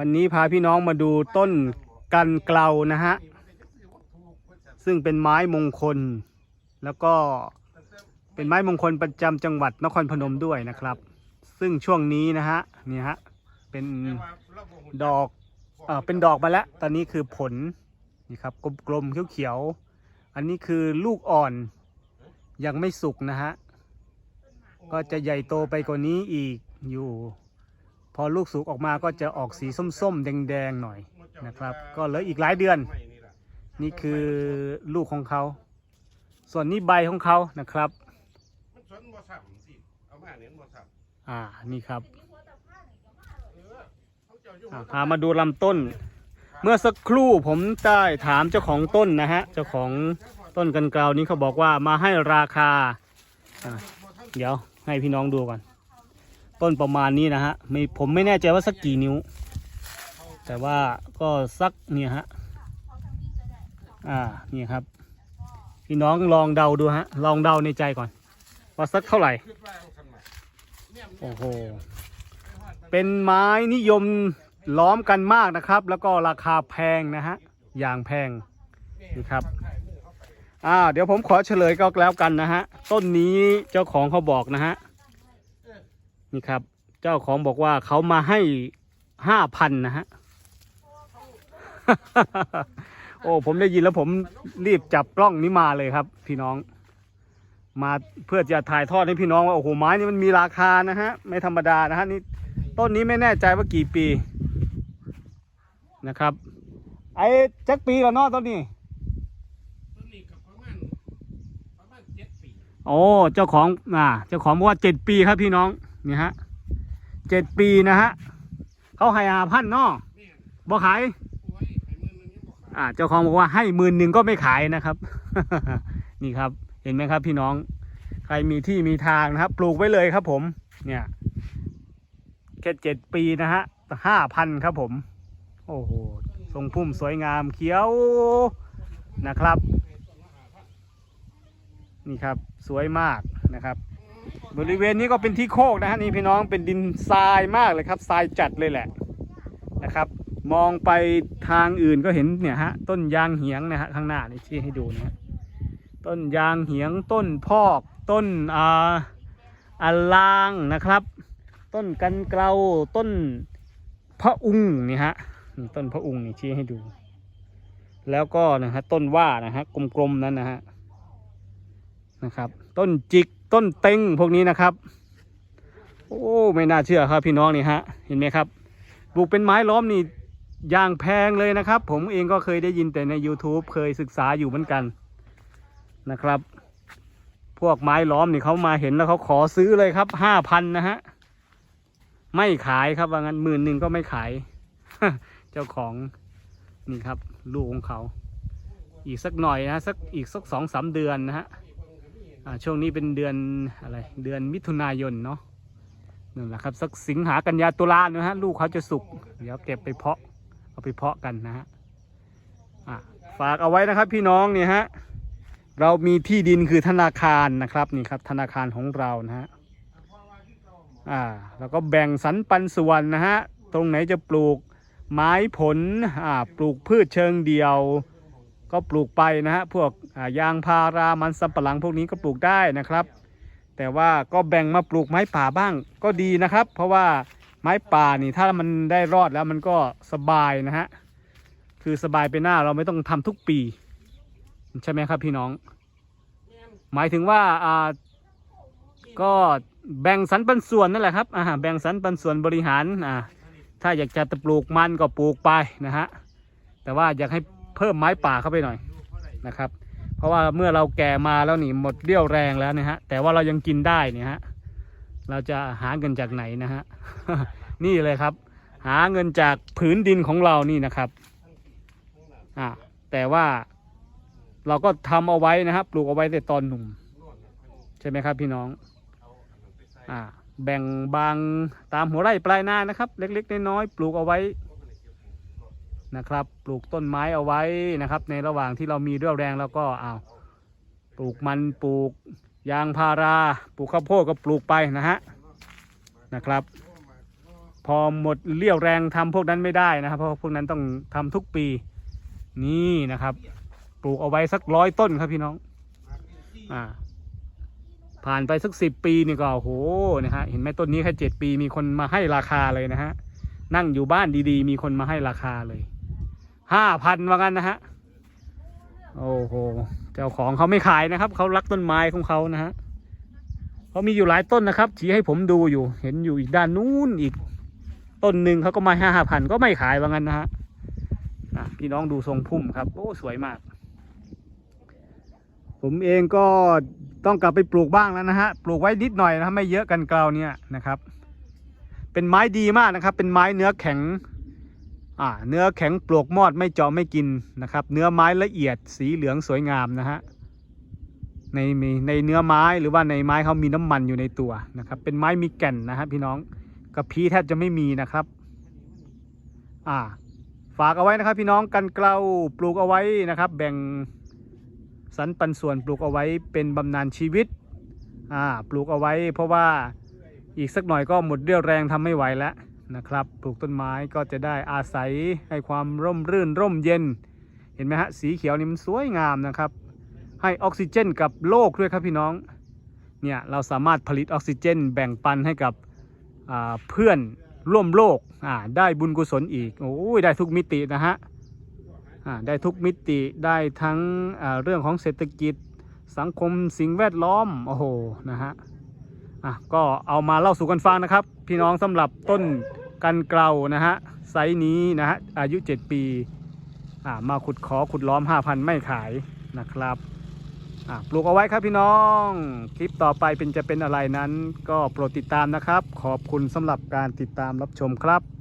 วันนี้พาพี่น้องมาดูต้นกันเกลานะฮะ ซึ่งเป็นไม้มงคล แล้วก็เป็นไม้มงคลประจำจังหวัดนครพนมด้วยนะครับ ซึ่งช่วงนี้นะฮะนี่ฮะเป็นดอกเออเป็นดอกมาแล้ว ตอนนี้คือผลนี่ครับกลมๆเขียวๆอันนี้คือลูกอ่อนยังไม่สุกนะฮะก็จะใหญ่โตไปกว่านี้อีกอยู่ พอลูกสุกออกมาก็จะออกสีส้มๆ แดงๆหน่อยนะครับ ก็เหลืออีกหลายเดือน นี่คือลูกของเขา ส่วนนี้ใบของเขานะครับมันสนบ่ซ้ำสิเอามาเน้นบ่ซ้อ่านี่ครับำเออเขาเจ้าอยู่อ่าพามาดูลำต้น เมื่อสักครู่ผมได้ถามเจ้าของต้นนะฮะ เจ้าของต้นกันเกลานี้เขาบอกว่ามาให้ราคาอ่าเดี๋ยวให้พี่น้องดูก่อน ต้นประมาณนี้นะฮะไม่ผมไม่แน่ใจว่าสักกี่นิ้ว แต่ว่าก็สักเนี่ยฮะอ่านี่ครับพี่น้องลองเดาดูฮะ ลองเดาในใจก่อน ว่าสักเท่าไหร่ โอ้โห เป็นไม้นิยมล้อมกันมากนะครับ แล้วก็ราคาแพงนะฮะ อย่างแพงนี่ครับ อ่า เดี๋ยวผมขอเฉลยก็แล้วกันนะฮะ ต้นนี้เจ้าของเขาบอกนะฮะ นี่ครับ เจ้าของบอกว่าเขามาให้ห้าพันนะฮะ โอ้ ผมได้ยินแล้วผมรีบจับกล้องนี้มาเลยครับ พี่น้อง มาเพื่อจะถ่ายทอดให้พี่น้องว่าโอ้โหไม้นี่มันมีราคานะฮะ ไม่ธรรมดานะฮะนี่ต้นนี้ไม่แน่ใจว่ากี่ปีนะครับ ไอ้จักปีแล้วเนาะต้นนี้ต้นนี้ก็ประมาณประมาณเจ็ดปีโอ้เจ้าของอ่าเจ้าของบอกว่าเจ็ดปีครับพี่น้อง นี่ฮะเจ็ดปีนะฮะเขาให้อาพันเนาะแม่นบ่ขายโอ้ยไอ้มือนึงยังบ่ขาดอ่าเจ้าของบอกว่าให้หมื่นหนึ่งก็ไม่ขายนะครับ นี่ครับเห็นไหมครับ พี่น้อง ใครมีที่มีทางนะครับ ปลูกไว้เลยครับ ผม เนี่ยแค่เจ็ดปีนะฮะห้าพันครับผม โอ้โหทรงพุ่มสวยงามเขียวนะครับ นี่ครับสวยมากนะครับ บริเวณนี้ก็เป็นที่โคกนะฮะนี่พี่น้องเป็นดินทรายมากเลยครับทรายจัดเลยแหละนะครับ มองไปทางอื่นก็เห็นเนี่ยฮะต้นยางเหียงนะฮะข้างหน้านี่ที่ให้ดูนะฮะต้นยางเหียงต้นพอก ต้นอ่าอาลางนะครับ ต้นกันเกลาต้นพระอุงนี่ฮะต้นพระอุงนี่ชี้ให้ดู แล้วก็นะฮะต้นว่านะฮะกลมๆนั้นนะฮะนะครับ ต้นจิก ต้นเต็งพวกนี้นะครับ โอ้ไม่น่าเชื่อครับพี่น้องนี่ฮะเห็นไหมครับปลูกเป็นไม้ล้อมนี่อย่างแพงเลยนะครับ ผมเองก็เคยได้ยินแต่ใน YouTube เคยศึกษาอยู่เหมือนกันนะครับ พวกไม้ล้อมนี่เขามาเห็นแล้วเขาขอซื้อเลยครับห้าพันนะฮะไม่ขายครับว่างั้นหมื่นหนึ่งก็ไม่ขาย เจ้าของนี่ครับ ลูกของเขา อีกสักหน่อยนะสักอีกสักสองสามเดือนนะฮะ ช่วงนี้เป็นเดือนอะไรเดือนมิถุนายนเนาะนั่นแหละครับสักสิงหากันยาตุลานะฮะลูกเขาจะสุก เดี๋ยวเก็บไปเพาะเอาไปเพาะกันนะฮะอะฝากเอาไว้นะครับพี่น้องเนี่ยฮะเรามีที่ดินคือธนาคารนะครับนี่ครับธนาคารของเรานะฮะอ่าแล้วก็แบ่งสรรปันส่วนนะฮะตรงไหนจะปลูกไม้ผลอ่าปลูกพืชเชิงเดียว ก็ปลูกไปนะฮะพวกยางพารามันสำปะหลังพวกนี้ก็ปลูกได้นะครับ แต่ว่าก็แบ่งมาปลูกไม้ป่าบ้างก็ดีนะครับ เพราะว่าไม้ป่านี่ถ้ามันได้รอดแล้วมันก็สบายนะฮะคือสบายไปหน้าเราไม่ต้องทำทุกปี ใช่ไหมครับพี่น้อง หมายถึงว่าอ่าก็แบ่งสรรปันส่วนนั่นแหละครับอ่าแบ่งสรรปันส่วนบริหารอ่าถ้าอยากจะปลูกมันก็ปลูกไปนะฮะแต่ว่าอยากให้ เพิ่มไม้ป่าเข้าไปหน่อยนะครับ เพราะว่าเมื่อเราแก่มาแล้วนี่หมดเรี่ยวแรงแล้วนะฮะแต่ว่าเรายังกินได้เนี่ยฮะเราจะหาเงินจากไหนนะฮะนี่เลยครับ หาเงินจากผืนดินของเรานี่นะครับอ่าแต่ว่าเราก็ทำเอาไว้นะครับปลูกเอาไว้แต่ตอนหนุ่ม ใช่ไหมครับพี่น้องอ่าแบ่งบางตามหัวไร่ปลายนานะครับ เล็กๆน้อยๆปลูกเอาไว้ นะครับ ปลูกต้นไม้เอาไว้นะครับ ในระหว่างที่เรามีเรี่ยวแรงแล้วก็เอาปลูกมันปลูกยางพารา ปลูกข้าวโพดก็ปลูกไปนะฮะนะครับ พอหมดเรี่ยวแรงทำพวกนั้นไม่ได้นะครับ เพราะพวกนั้นต้องทำทุกปีนี่นะครับ ปลูกเอาไว้สักร้อยต้นครับพี่น้องอ่าผ่านไปสักสิบปีนี่ก็โอ้โหนะฮะเห็นไหมต้นนี้แค่เจ็ดปีมีคนมาให้ราคาเลยนะฮะนั่งอยู่บ้านดีๆ มีคนมาให้ราคาเลย ห้าพันว่ากันนะฮะ โอ้โห เจ้าของเขาไม่ขายนะครับ เขารักต้นไม้ของเขานะฮะเขามีอยู่หลายต้นนะครับ ชี้ให้ผมดูอยู่ เห็นอยู่อีกด้านนู้นอีก ต้นหนึ่งเขาก็มาห้าพันก็ไม่ขายว่างั้นนะฮะอะพี่น้องดูทรงพุ่มครับ โอ้สวยมาก ผมเองก็ต้องกลับไปปลูกบ้างแล้วนะฮะ ปลูกไว้นิดหน่อยนะไม่เยอะกันเกลาเนี่ยนะครับ เป็นไม้ดีมากนะครับ เป็นไม้เนื้อแข็ง อ่าเนื้อแข็งปลวกมอดไม่เจาะไม่กินนะครับ เนื้อไม้ละเอียดสีเหลืองสวยงามนะฮะในในเนื้อไม้หรือว่าในไม้เขามีน้ำมันอยู่ในตัวนะครับ เป็นไม้มีแก่นนะฮะพี่น้องกระพี้แทบจะไม่มีนะครับ อ่า ฝากเอาไว้นะครับ พี่น้องกันเกลาปลูกเอาไว้นะครับ แบ่งสรรปันส่วนปลูกเอาไว้เป็นบำนาญชีวิตอ่าปลูกเอาไว้เพราะว่าอีกสักหน่อยก็หมดเรี่ยวแรงทำไม่ไหวแล้ว นะครับ ปลูกต้นไม้ก็จะได้อาศัยให้ความร่มรื่นร่มเย็น เห็นไหมฮะสีเขียวนี่มันสวยงามนะครับ ให้ออกซิเจนกับโลกด้วยครับพี่น้อง เนี่ยเราสามารถผลิตออกซิเจน แบ่งปันให้กับเพื่อนร่วมโลกได้บุญกุศลอีกโอ้ยได้ทุกมิตินะฮะได้ทุกมิติได้ทั้งเรื่องของเศรษฐกิจสังคมสิ่งแวดล้อมโอ้โหนะฮะ อะก็เอามาเล่าสู่กันฟังนะครับ พี่น้องสำหรับต้นกันเกลานะฮะไซส์นี้นะฮะอายุ 7 ปีอ่ามาขุดขอขุดล้อม 5,000 ไม่ขายนะครับอ่าปลูกเอาไว้ครับพี่น้อง คลิปต่อไปเป็นจะเป็นอะไรนั้น ก็โปรดติดตามนะครับ ขอบคุณสำหรับการติดตามรับชมครับ